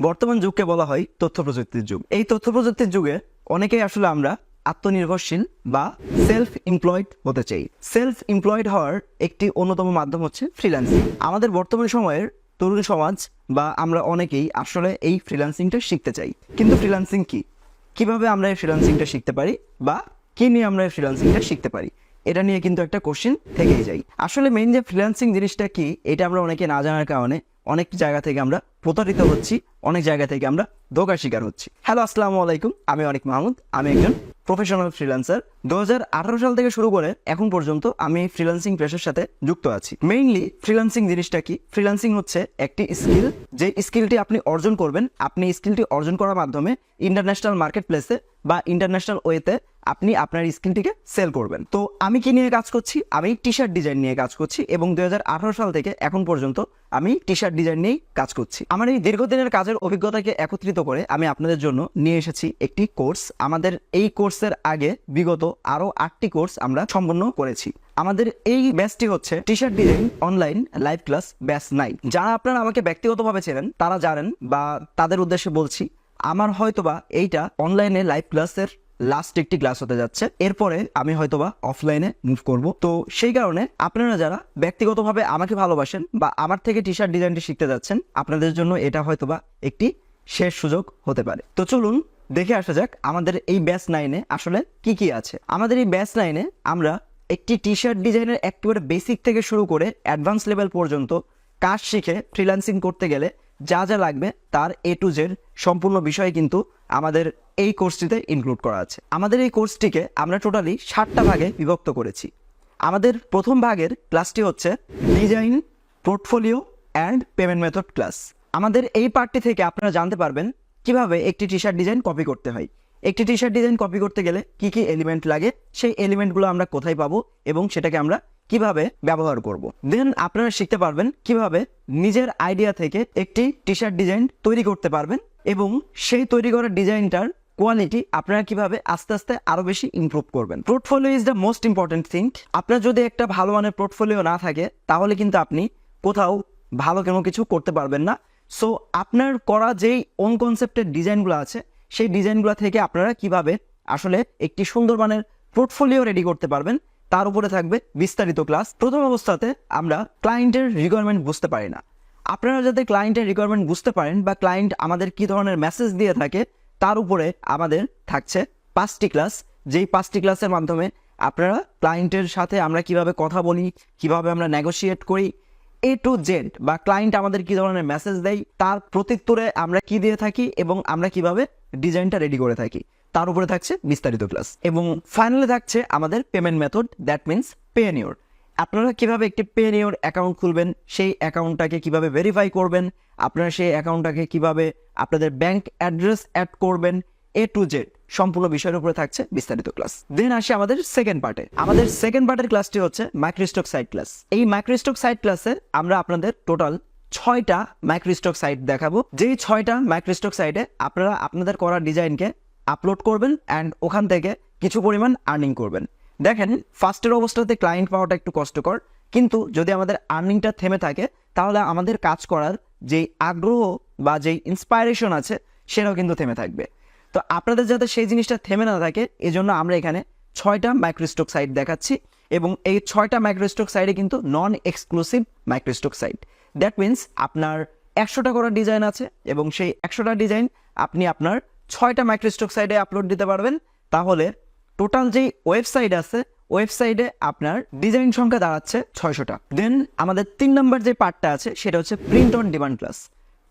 বর্তমান যুগকে বলা হয় তথ্য প্রযুক্তির যুগ। এই তথ্য প্রযুক্তির যুগে অনেকেই আসলে আমরা আত্মনির্ভরশীল বা সেলফ এমপ্লয়েড হতে চাই। সেলফ এমপ্লয়েড হওয়ার একটি অন্যতম মাধ্যম হচ্ছে ফ্রিল্যান্সিং আমাদের বর্তমান সময়ের তরুণ সমাজ বা আমরা অনেকেই আসলে এই ফ্রিল্যান্সিংটা শিখতে চাই। কিন্তু ফ্রিল্যান্সিং কি? কীভাবে আমরা এই ফ্রিল্যান্সিংটা শিখতে পারি বা কি নিয়ে আমরা এই ফ্রিল্যান্সিংটা শিখতে পারি? এটা নিয়ে কিন্তু একটা কোশ্চেন থেকেই যাই আসলে মেইন যে ফ্রিল্যান্সিং জিনিসটা কি, এটা আমরা অনেকে না জানার কারণে অনেক জায়গা থেকে আমরা প্রতারিত হচ্ছি, অনেক জায়গা থেকে আমরা ধোকার শিকার হচ্ছি। হ্যালো আসসালামু আলাইকুম। আমি অনেক মাহমুদ। আমি একজন প্রফেশনাল ফ্রিল্যান্সার দুহাজার আঠারো সাল থেকে শুরু করে এখন পর্যন্ত আমি ফ্রিল্যান্সিং পেশার সাথে যুক্ত আছি। মেইনলি ফ্রিল্যান্সিং জিনিসটা কি? ফ্রিল্যান্সিং হচ্ছে একটি স্কিল যে স্কিলটি আপনি অর্জন করবেন। আপনি স্কিলটি অর্জন করার মাধ্যমে ইন্টারন্যাশনাল মার্কেট প্লেসে বা ইন্টারন্যাশনাল ওয়েতে আপনি আপনার স্কিলটিকে সেল করবেন। তো আমি কি নিয়ে কাজ করছি? আমি টি শার্ট ডিজাইন নিয়ে কাজ করছি এবং দু হাজার আঠারো সাল থেকে এখন পর্যন্ত আমি টি শার্ট ডিজাইন নিয়েই কাজ করছি। আমার এই দীর্ঘদিনের কাজের অভিজ্ঞতাকে একত্রিত করে আমি আপনাদের জন্য নিয়ে এসেছি একটি কোর্স। আমাদের এই কোর্সের আগে বিগত আরও আটটি কোর্স আমরা সম্পন্ন করেছি। আমাদের এই ব্যাচটি হচ্ছে T shirt design online live class batch নাই যারা আপনারা আমাকে ব্যক্তিগতভাবে চেনেন, তারা জানেন বা তাদের উদ্দেশ্যে বলছি, আমার হয়তোবা এইটা অনলাইনে লাইভ ক্লাসের লাস্ট একটি ক্লাস হতে যাচ্ছে। এরপরে আমি হয়তোবা অফলাইনে মুভ করব। তো সেই কারণে আপনারা যারা ব্যক্তিগতভাবে আমাকে ভালোবাসেন বা আমার থেকে টি শার্ট ডিজাইনটি শিখতে যাচ্ছেন, আপনাদের জন্য এটা হয়তোবা একটি শেষ সুযোগ হতে পারে। তো চলুন দেখে আসা যাক আমাদের এই ব্যাচ নাইনে আসলে কি কি আছে। আমাদের এই ব্যাচ নাইনে আমরা একটি টি শার্ট ডিজাইনের একেবারে বেসিক থেকে শুরু করে অ্যাডভান্স লেভেল পর্যন্ত কাজ শিখে ফ্রিল্যান্সিং করতে গেলে যা যা লাগবে তার এ টু জেড সম্পূর্ণ বিষয় কিন্তু আমাদের এই কোর্সটিতে ইনক্লুড করা আছে। আমাদের এই কোর্সটিকে আমরা টোটালি ষাটটা ভাগে বিভক্ত করেছি। আমাদের প্রথম ভাগের ক্লাসটি হচ্ছে design portfolio and payment method class আমাদের এই পার্টটি থেকে আপনারা জানতে পারবেন কীভাবে একটি টি শার্ট ডিজাইন কপি করতে হয়। একটি টি শার্ট ডিজাইন কপি করতে গেলে কি কি এলিমেন্ট লাগে, সেই এলিমেন্টগুলো আমরা কোথায় পাবো এবং সেটাকে আমরা কীভাবে ব্যবহার করব। দেন আপনারা শিখতে পারবেন কীভাবে নিজের আইডিয়া থেকে একটি টি শার্ট ডিজাইন তৈরি করতে পারবেন এবং সেই তৈরি করা ডিজাইনটার কোয়ালিটি আপনারা কীভাবে আস্তে আস্তে আরও বেশি ইমপ্রুভ করবেন। Portfolio is the most important thing আপনার যদি একটা ভালো মানের পোর্টফোলিও না থাকে, তাহলে কিন্তু আপনি কোথাও ভালো কোনো কিছু করতে পারবেন না। সো আপনার করা যেই ওন কনসেপ্টের ডিজাইনগুলো আছে, সেই ডিজাইনগুলো থেকে আপনারা কীভাবে আসলে একটি সুন্দর মানের পোর্টফোলিও রেডি করতে পারবেন, তার উপরে থাকবে বিস্তারিত ক্লাস প্রথম অবস্থাতে আমরা ক্লায়েন্টের রিকোয়ারমেন্ট বুঝতে পারি না। আপনারা যাতে ক্লায়েন্টের রিকোয়ারমেন্ট বুঝতে পারেন বা ক্লায়েন্ট আমাদের কি ধরনের মেসেজ দিয়ে থাকে, তার উপরে আমাদের থাকছে পাঁচটি ক্লাস যেই পাঁচটি ক্লাসের মাধ্যমে আপনারা ক্লায়েন্টের সাথে আমরা কীভাবে কথা বলি, কীভাবে আমরা নেগোশিয়েট করি এ টু জেড বা ক্লায়েন্ট আমাদের কি ধরনের মেসেজ দেয়, তার প্রত্যুত্তরে আমরা কি দিয়ে থাকি এবং আমরা কীভাবে ডিজাইনটা রেডি করে থাকি, তার উপরে থাকছে বিস্তারিত ক্লাস এবং ফাইনালে থাকছে আমাদের payment method that means pay আপনারা কীভাবে একটি পে নিওর অ্যাকাউন্ট খুলবেন? সেই অ্যাকাউন্টটাকে কীভাবে ভেরিফাই করবেন? আপনারা সেই অ্যাকাউন্টটাকে কীভাবে আপনাদের ব্যাংক অ্যাড্রেস অ্যাড করবেন? এ টু জেড সম্পূর্ণ বিষয়ের উপরে থাকছে বিস্তারিত ক্লাস দেন আসে আমাদের সেকেন্ড পার্টে আমাদের সেকেন্ড পার্টের ক্লাসটি হচ্ছে মাইক্রোস্টক সাইট ক্লাস এই মাইক্রোস্টক সাইট ক্লাসে আমরা আপনাদের টোটাল ছয়টা মাইক্রোস্টক সাইট দেখাবো। যেই ছয়টা মাইক্রোস্টক সাইটে আপনারা আপনাদের করা ডিজাইনকে আপলোড করবেন অ্যান্ড ওখান থেকে কিছু পরিমাণ আর্নিং করবেন। দেখেন ফার্স্টের অবস্থাতে ক্লায়েন্ট পাওয়াটা একটু কষ্টকর, কিন্তু যদি আমাদের আর্নিংটা থেমে থাকে, তাহলে আমাদের কাজ করার যেই আগ্রহ বা যেই ইন্সপায়ারেশন আছে, সেটাও কিন্তু থেমে থাকবে। তো আপনাদের যাতে সেই জিনিসটা থেমে না থাকে, এজন্য আমরা এখানে ছয়টা মাইক্রোস্টক সাইট দেখাচ্ছি এবং এই ছয়টা মাইক্রোস্টক সাইটে কিন্তু non exclusive microstock site that means আপনার একশোটা করা ডিজাইন আছে এবং সেই একশোটা ডিজাইন আপনি আপনার ছয়টা মাইক্রোস্টক সাইটে আপলোড দিতে পারবেন। তাহলে টোটাল যেই ওয়েবসাইট আছে ওয়েবসাইটে আপনার ডিজাইন সংখ্যা দাঁড়াচ্ছে ছয়শোটা। দেন আমাদের তিন নম্বর যে পার্টটা আছে, সেটা হচ্ছে print on demand class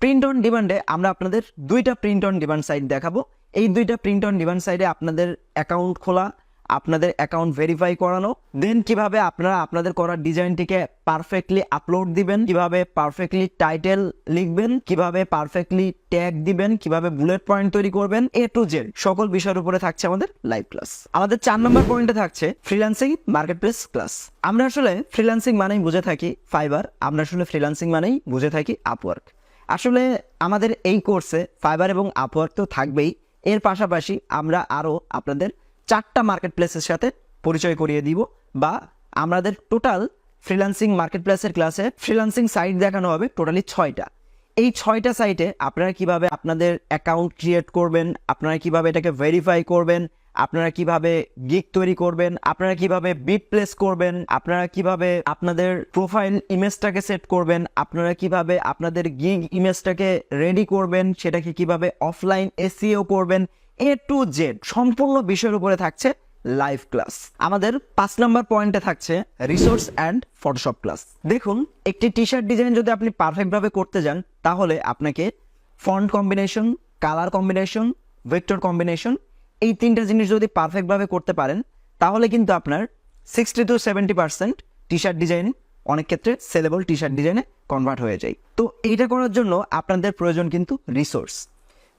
print on ডিমান্ডে আমরা আপনাদের দুইটা প্রিন্ট অন ডিমান্ড সাইট দেখাবো। এই দুইটা প্রিন্ট অন ডিমান্ড সাইটে আপনাদের অ্যাকাউন্ট খোলা আপনাদের অ্যাকাউন্ট ভেরিফাই করানো দেন কীভাবে আপনারা আপনাদের করা ডিজাইনটিকে পারফেক্টলি আপলোড দিবেন, কীভাবে পারফেক্টলি টাইটেল লিখবেন, কীভাবে পারফেক্টলি ট্যাগ দিবেন, কীভাবে বুলেট পয়েন্ট তৈরি করবেন এ টু জেড সকল বিষয়ের উপরে থাকছে আমাদের লাইভ ক্লাস আমাদের চার নম্বর পয়েন্টে থাকছে ফ্রিল্যান্সিং মার্কেট প্লেস ক্লাস আমরা আসলে ফ্রিল্যান্সিং মানেই বুঝে থাকি ফাইবার আমরা আসলে ফ্রিল্যান্সিং মানেই বুঝে থাকি আপওয়ার্ক আসলে আমাদের এই কোর্সে ফাইবার এবং আপওয়ার্ক তো থাকবেই, এর পাশাপাশি আমরা আরও আপনাদের চারটা মার্কেট প্লেসের সাথে পরিচয় করিয়ে দিব বা আমাদের টোটাল ফ্রিলান্সিং মার্কেট প্লেসের ক্লাসে ফ্রিল্যান্সিং সাইট দেখানো হবে টোটালি ছয়টা। এই ছয়টা সাইটে আপনারা কীভাবে আপনাদের অ্যাকাউন্ট ক্রিয়েট করবেন, আপনারা কীভাবে এটাকে ভেরিফাই করবেন, আপনারা কীভাবে গিগ তৈরি করবেন, আপনারা কীভাবে বিট প্লেস করবেন, আপনারা কীভাবে আপনাদের প্রোফাইল ইমেজটাকে সেট করবেন, আপনারা কীভাবে আপনাদের গিগ ইমেজটাকে রেডি করবেন, সেটাকে কীভাবে অফলাইন এসিও করবেন এ টু জেড সম্পূর্ণ বিষয়ের উপরে থাকছে লাইভ ক্লাস আমাদের পাঁচ নম্বর পয়েন্টে থাকছে রিসোর্স অ্যান্ড ফটোশপ ক্লাস দেখুন, একটি টি শার্ট ডিজাইন যদি আপনি পারফেক্টভাবে করতে যান, তাহলে আপনাকে font combination colour combination vector combination এই তিনটা জিনিস যদি পারফেক্টভাবে করতে পারেন, তাহলে কিন্তু আপনার sixty to seventy percent T shirt design অনেক ক্ষেত্রে সেলেবল টি শার্ট ডিজাইনে কনভার্ট হয়ে যায়। তো এইটা করার জন্য আপনাদের প্রয়োজন কিন্তু রিসোর্স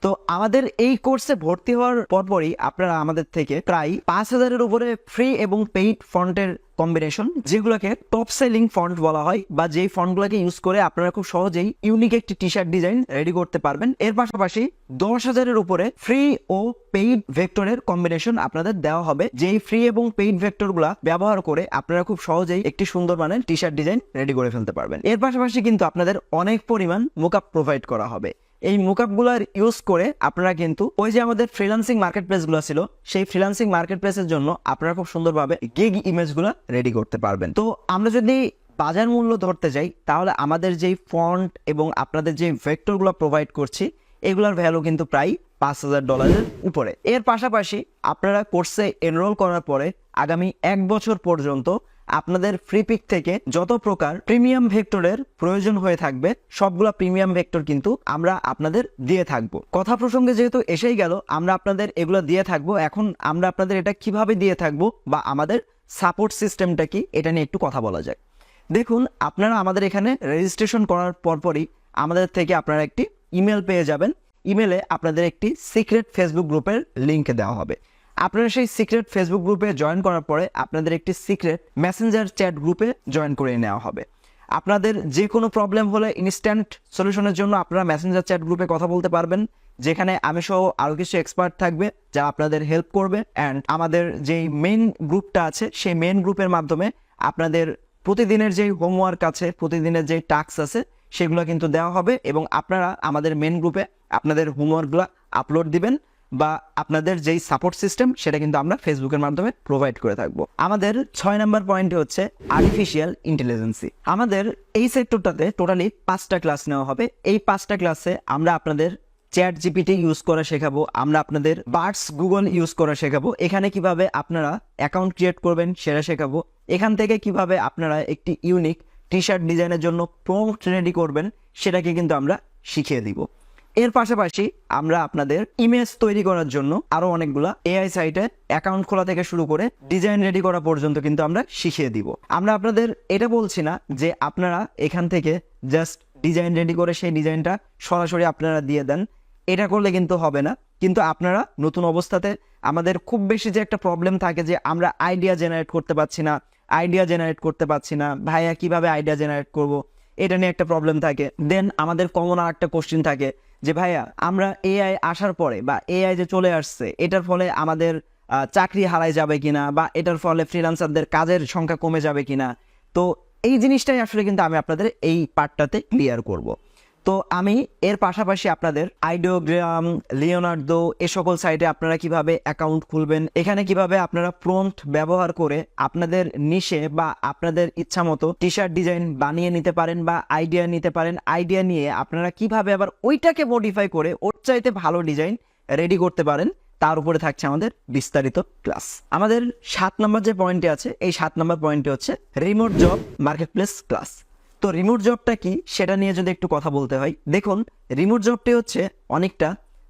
তো আমাদের এই কোর্সে ভর্তি হওয়ার পরপরই আপনারা আমাদের থেকে প্রায় পাঁচ হাজারের উপরে ফ্রি এবং পেইড ফন্টের কম্বিনেশন যেগুলোকে টপ সেলিং ফন্ট বলা হয়, বা যেই ফন্টগুলোকে ইউজ করে আপনারা খুব সহজেই ইউনিক একটি টি শার্ট ডিজাইন রেডি করতে পারবেন। এর পাশাপাশি দশ হাজারের উপরে ফ্রি ও পেইড ভেক্টরের কম্বিনেশন আপনাদের দেওয়া হবে। যেই ফ্রি এবং পেইড ভেক্টরগুলা ব্যবহার করে আপনারা খুব সহজেই একটি সুন্দর মানের টি শার্ট ডিজাইন রেডি করে ফেলতে পারবেন। এর পাশাপাশি কিন্তু আপনাদের অনেক পরিমাণ মোকআপ প্রোভাইড করা হবে। এই মুকআপগুলোর ইউজ করে আপনারা কিন্তু ওই যে আমাদের ফ্রিল্যান্সিং মার্কেট প্লেসগুলো ছিল, সেই ফ্রিল্যান্সিং মার্কেট প্লেসের জন্য আপনারা খুব সুন্দরভাবে গিগ ইমেজগুলো রেডি করতে পারবেন। তো আমরা যদি বাজার মূল্য ধরতে যাই, তাহলে আমাদের যেই ফন্ট এবং আপনাদের যে ভেক্টরগুলো প্রোভাইড করছি, এগুলোর ভ্যালু কিন্তু প্রায় পাঁচ হাজার ডলারের উপরে। এর পাশাপাশি আপনারা কোর্সে এনরোল করার পরে আগামী এক বছর পর্যন্ত আপনাদের ফ্রি পিক থেকে যত প্রকার প্রিমিয়াম ভেক্টরের প্রয়োজন হয়ে থাকবে, সবগুলা প্রিমিয়াম ভেক্টর কিন্তু আমরা আপনাদের দিয়ে থাকব। কথা প্রসঙ্গে যেহেতু এসেই গেল, আমরা আপনাদের এগুলো দিয়ে থাকব। এখন আমরা আপনাদের এটা কীভাবে দিয়ে থাকব বা আমাদের সাপোর্ট সিস্টেমটা কি, এটা নিয়ে একটু কথা বলা যায় দেখুন, আপনারা আমাদের এখানে রেজিস্ট্রেশন করার পরপরই আমাদের থেকে আপনারা একটি ইমেল পেয়ে যাবেন। ইমেলে আপনাদের একটি সিক্রেট ফেসবুক গ্রুপের লিঙ্ক দেওয়া হবে। আপনারা সেই সিক্রেট ফেসবুক গ্রুপে জয়েন করার পরে আপনাদের একটি সিক্রেট মেসেঞ্জার চ্যাট গ্রুপে জয়েন করে নেওয়া হবে। আপনাদের যে কোনো প্রবলেম হলে ইনস্ট্যান্ট সলিউশনের জন্য আপনারা মেসেঞ্জার চ্যাট গ্রুপে কথা বলতে পারবেন, যেখানে আমি সহ আরও কিছু এক্সপার্ট থাকবে যা আপনাদের হেল্প করবে অ্যান্ড আমাদের যেই মেন গ্রুপটা আছে, সেই মেন গ্রুপের মাধ্যমে আপনাদের প্রতিদিনের যেই হোমওয়ার্ক আছে, প্রতিদিনের যেই টাস্ক আছে, সেগুলো কিন্তু দেওয়া হবে এবং আপনারা আমাদের মেন গ্রুপে আপনাদের হোমওয়ার্কগুলো আপলোড দিবেন। বা আপনাদের যেই সাপোর্ট সিস্টেম সেটা কিন্তু আমরা ফেসবুকের মাধ্যমে প্রোভাইড করে থাকব। আমাদের ছয় নম্বর পয়েন্টে হচ্ছে আর্টিফিশিয়াল ইন্টেলিজেন্সি আমাদের এই সেক্টরটাতে টোটালি পাঁচটা ক্লাস নেওয়া হবে। এই পাঁচটা ক্লাসে আমরা আপনাদের চ্যাট জিপিটি ইউজ করা শেখাবো, আমরা আপনাদের বার্ডস গুগল ইউজ করা শেখাবো। এখানে কীভাবে আপনারা অ্যাকাউন্ট ক্রিয়েট করবেন, সেটা শেখাবো। এখান থেকে কীভাবে আপনারা একটি ইউনিক টি শার্ট ডিজাইনের জন্য প্রম্পট রেডি করবেন, সেটাকে কিন্তু আমরা শিখিয়ে দিব। এর পাশাপাশি আমরা আপনাদের ইমেজ তৈরি করার জন্য আরও অনেকগুলা এআই সাইটে অ্যাকাউন্ট খোলা থেকে শুরু করে ডিজাইন রেডি করা পর্যন্ত কিন্তু আমরা শিখিয়ে দিব। আমরা আপনাদের এটা বলছি না যে আপনারা এখান থেকে জাস্ট ডিজাইন রেডি করে সেই ডিজাইনটা সরাসরি আপনারা দিয়ে দেন। এটা করলে কিন্তু হবে না। কিন্তু আপনারা নতুন অবস্থাতে আমাদের খুব বেশি যে একটা প্রবলেম থাকে যে আমরা আইডিয়া জেনারেট করতে পারছি না আইডিয়া জেনারেট করতে পারছি না, ভাইয়া কীভাবে আইডিয়া জেনারেট করব? এটা নিয়ে একটা প্রবলেম থাকে। দেন আমাদের কমন আর একটা কোশ্চিন থাকে যে, ভাইয়া, আমরা এআই আসার পরে বা এআই যে চলে আসছে, এটার ফলে আমাদের চাকরি হারাই যাবে কিনা বা এটার ফলে ফ্রিলান্সারদের কাজের সংখ্যা কমে যাবে কিনা? তো এই জিনিসটাই আসলে কিন্তু আমি আপনাদের এই পার্টটাতে ক্লিয়ার করব। তো আমি এর পাশাপাশি আপনাদের আইডিওগ্রাম, লিওনার্দো এ সকল সাইটে আপনারা কীভাবে অ্যাকাউন্ট খুলবেন, এখানে কীভাবে আপনারা প্রম্পট ব্যবহার করে আপনাদের নিশে বা আপনাদের ইচ্ছা মতো টি শার্ট ডিজাইন বানিয়ে নিতে পারেন বা আইডিয়া নিতে পারেন, আইডিয়া নিয়ে আপনারা কীভাবে আবার ওইটাকে মডিফাই করে ওর চাইতে ভালো ডিজাইন রেডি করতে পারেন, তার উপরে থাকছে আমাদের বিস্তারিত ক্লাস। আমাদের সাত নম্বর যে পয়েন্টে আছে, এই সাত নম্বর পয়েন্টে হচ্ছে remote job marketplace class তো রিমোট জবটা কি সেটা নিয়ে যদি একটু কথা বলতে হয়, দেখুন রিমোট জবটি হচ্ছে অনেকটা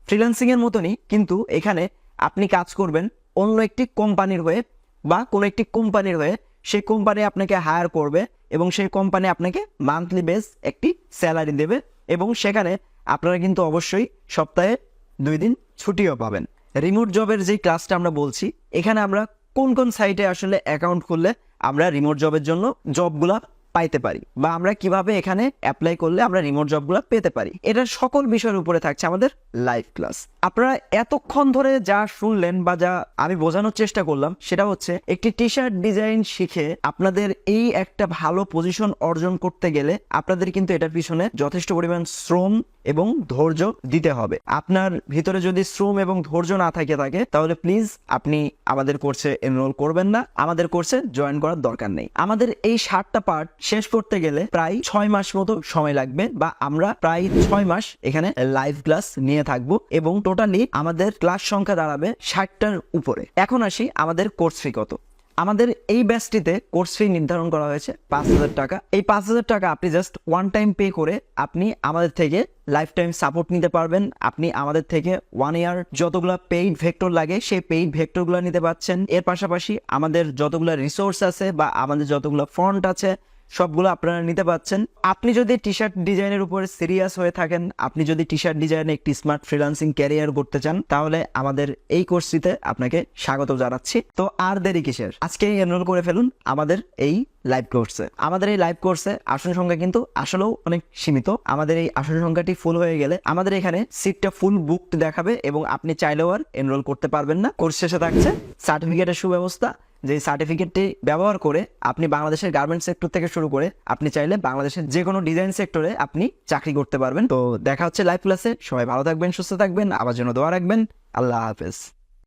ফ্রিল্যান্সিং এর মতনই, কিন্তু এখানে আপনি কাজ করবেন অন্য একটি কোম্পানির হয়ে বা কোনো একটি কোম্পানির হয়ে, সেই কোম্পানি আপনাকে হায়ার করবে এবং সেই কোম্পানি আপনাকে মান্থলি বেস একটি স্যালারি দেবে এবং সেখানে আপনারা কিন্তু অবশ্যই সপ্তাহে দুই দিন ছুটিও পাবেন। রিমোট জবের যে ক্লাসটা আমরা বলছি, এখানে আমরা কোন কোন সাইটে আসলে অ্যাকাউন্ট খুললে আমরা রিমোট জবের জন্য জবগুলা পাইতে পারি বা আমরা কীভাবে এখানে অ্যাপ্লাই করলে আমরা রিমোট জবগুলো পেতে পারি। এটার সকল বিষয়ের উপরে থাকছে আমাদের লাইভ ক্লাস আপনারা এতক্ষণ ধরে যা শুনলেন বা যা আমি বোঝানোর চেষ্টা করলাম, সেটা হচ্ছে একটি টি শার্ট ডিজাইন শিখে আপনাদের এই একটা ভালো পজিশন অর্জন করতে গেলে আপনাদের কিন্তু এটার পিছনে যথেষ্ট পরিমাণ শ্রম এবং ধৈর্য দিতে হবে। আপনার ভিতরে যদি শ্রম এবং ধৈর্য না থাকে থাকে, তাহলে প্লিজ আপনি আমাদের কোর্সে এনরোল করবেন না। আমাদের কোর্সে জয়েন করার দরকার নেই। আমাদের এই ষাটটা পার্ট শেষ করতে গেলে প্রায় ছয় মাস মতো সময় লাগবে বা আমরা প্রায় ছয় মাস এখানে লাইভ ক্লাস নিয়ে থাকব এবং টোটালি আমাদের ক্লাস সংখ্যা দাঁড়াবে ষাটটার উপরে। এখন আসি আমাদের কোর্স ফি কত। আমাদের এই ব্যাচটিতে কোর্স ফি নির্ধারণ করা হয়েছে পাঁচ হাজার টাকা। এই পাঁচ হাজার টাকা আপনি জাস্ট ওয়ান টাইম পে করে আপনি আমাদের থেকে লাইফ টাইম সাপোর্ট নিতে পারবেন। আপনি আমাদের থেকে ওয়ান ইয়ার যতগুলো পেইড ভেক্টর লাগে, সেই পেইড ভেক্টরগুলো নিতে পাচ্ছেন। এর পাশাপাশি আমাদের যতগুলো রিসোর্স আছে বা আমাদের যতগুলো ফন্ট আছে, সবগুলো আপনারা নিতে পাচ্ছেন। আপনি যদি টি শার্ট ডিজাইনের উপরে সিরিয়াস হয়ে থাকেন, আপনি যদি টি শার্ট ডিজাইনে একটি স্মার্ট ফ্রিলান্সিং ক্যারিয়ার করতে চান, তাহলে আমাদের এই কোর্সটিতে আপনাকে স্বাগত জানাচ্ছি। তো আর দেরি কিসের? আজকেই এনরোল করে ফেলুন। আমাদের এই লাইভ কোর্সে আমাদের এই লাইভ কোর্সে আসন সংখ্যা কিন্তু আসলেও অনেক সীমিত। আমাদের এই আসন সংখ্যাটি ফুল হয়ে গেলে আমাদের এখানে সিটটা ফুল বুকড দেখাবে এবং আপনি চাইলেও আর এনরোল করতে পারবেন না। কোর্স শেষে থাকছে সার্টিফিকেটের সুব্যবস্থা। যে সার্টিফিকেটটি ব্যবহার করে আপনি বাংলাদেশের গার্মেন্ট সেক্টর থেকে শুরু করে আপনি চাইলে বাংলাদেশের যে কোনো ডিজাইন সেক্টরে আপনি চাকরি করতে পারবেন। তো দেখা হচ্ছে লাইভ ক্লাসে সবাই ভালো থাকবেন, সুস্থ থাকবেন। আবার জন্য দোয়া রাখবেন। আল্লাহ হাফেজ।